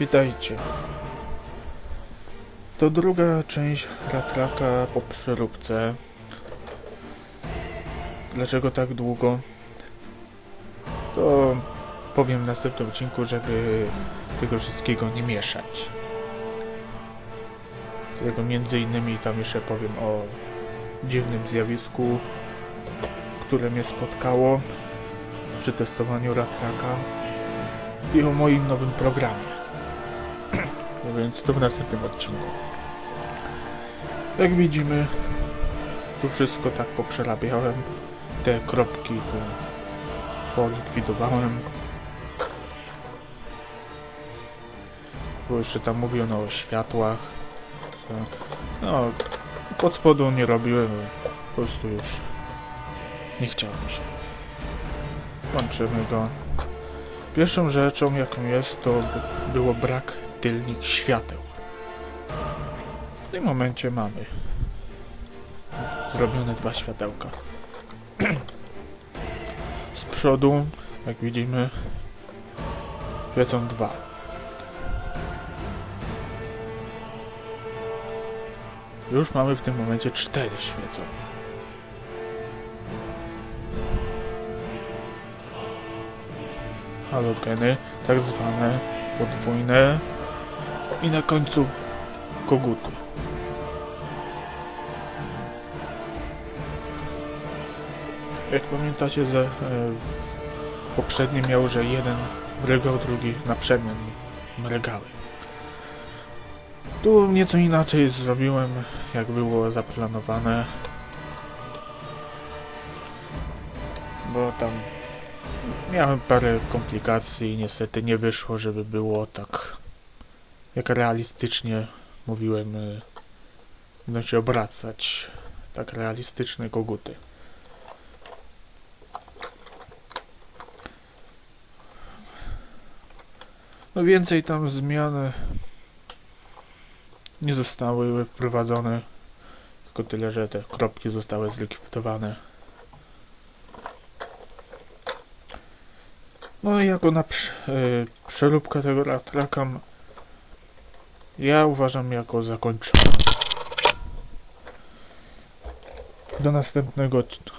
Witajcie. To druga część ratraka po przeróbce. Dlaczego tak długo? To powiem w następnym odcinku, żeby tego wszystkiego nie mieszać. Dlatego między innymi tam jeszcze powiem o dziwnym zjawisku, które mnie spotkało przy testowaniu ratraka i o moim nowym programie. Więc to w następnym odcinku. Jak widzimy, tu wszystko tak poprzerabiałem. Te kropki tu polikwidowałem. Bo jeszcze tam mówiono o światłach. No, pod spodu nie robiłem, po prostu już nie chciało mi się. Łączymy go. Pierwszą rzeczą jaką jest to by- było brak tylnych świateł. W tym momencie mamy zrobione dwa światełka. Z przodu, jak widzimy, świecą dwa. Już mamy w tym momencie cztery świecą. Halogeny, tak zwane podwójne i na końcu koguty. Jak pamiętacie, że e, poprzednie miało, że jeden mrygał, drugi na przemian mrygały. Tu nieco inaczej zrobiłem, jak było zaplanowane, bo tam Miałem parę komplikacji i niestety nie wyszło, żeby było tak jak realistycznie mówiłem y, będą się obracać tak realistyczne koguty. No więcej tam zmian nie zostały wprowadzone, tylko tyle, że te kropki zostały zlikwidowane. No i jako na prz, y, przeróbkę tego ratraka m- ja uważam jako zakończone. Do następnego